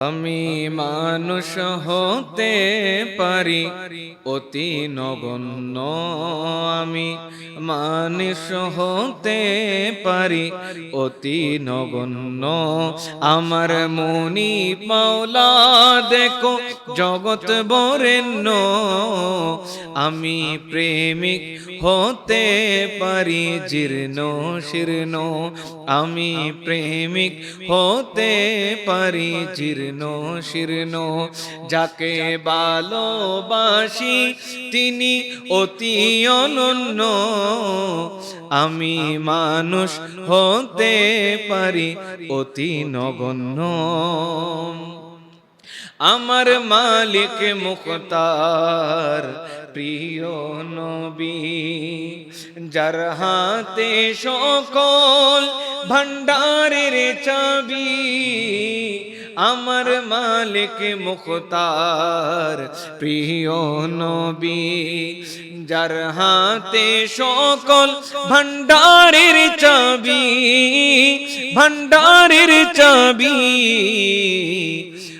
আমি মানুষ হতে পারি। অতি নগণ্য আমি মানুষ হতে পারি। অতি নগণ্য আমার মনি মাওলা দেখো জগৎ বরেণ্য। আমি প্রেমিক হতে পারি, জীর্ণ শীর্ণ। আমি প্রেমিক হতে পারি, জীর্ণ শীর্ণ। যাকে ভালোবাসি তিনি অতি অনন্য। আমি মানুষ হতে পারি, অতি নগণ্য। আমার মালিক মুখতার, প্রিয় নবী, যার হাতে সকল ভণ্ডারের চাবি আমার মালিক মুখতার প্রিয় নবী যার হাতে সকল ভণ্ডারের চাবি ভণ্ডারের চাবি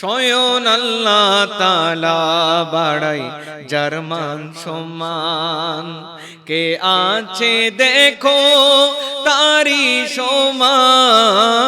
স্বয়ন আল্লাহ তালা বাড়াই জার্মান সম্মান। কে আছে দেখো তারি সমান।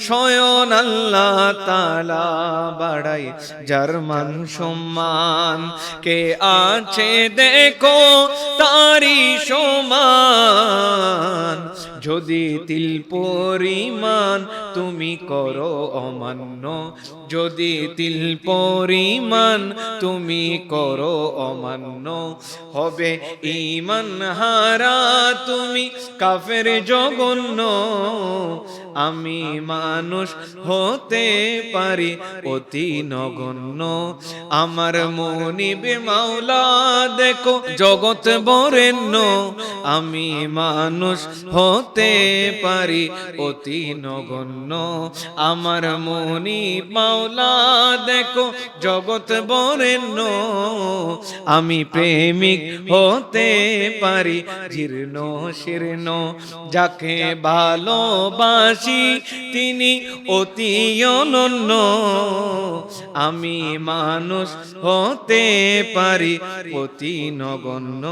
স্বয়ন আল্লাহ তালা বাড়াই। জার্মান সম্মান কে আছে দেখো তারি সমান। যদি তিল পরিমাণ তুমি করো অমান্য, যদি তিল পরিমাণ তুমি করো অমান্য, হবে ইমান হারা তুমি কাফের জগন্য আমি মানুষ হতে পারি অতি নগণ্য। আমার মনিবে মাওলা, দেখো জগৎ বরেণ্য। আমি মানুষ হতে পারি অতি নগণ্য। আমার মনি মাওলা, দেখো জগৎ বরেণ্য। আমি প্রেমিক হতে পারি, জীর্ণ শীর্ণ, যাকে ভালোবাসি। তিনি অতি অনন্য। আমি মানুষ হতে পারি, অতি নগণ্য।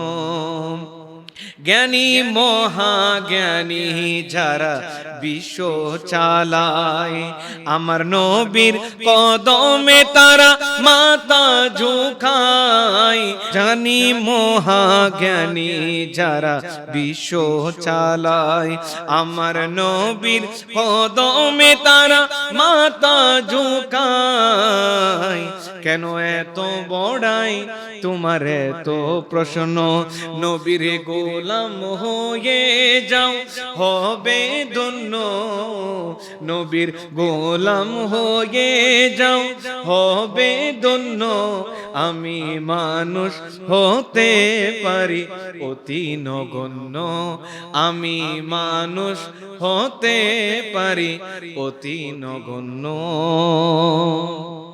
জ্ঞানী, মহাজ্ঞানী যারা বিশ্ব চালায়, আমার নবীর কদমে তারা মাতা ঝুঁকায়। জানি মহাজ্ঞানী যারা বিশ্ব চালায়। আমার নবীর কদমে তারা মাতা ঝুঁকায়। কেন এত বড়াই? তোমার এত প্রশ্ন। নবীর গোলাম হয়ে যাও, হবে ধন্য। নবীর গোলাম হয়ে যাও, হবে ধন্য। আমি মানুষ হতে পারি, অতি নগণ্য। আমি মানুষ হতে পারি, অতি নগণ্য।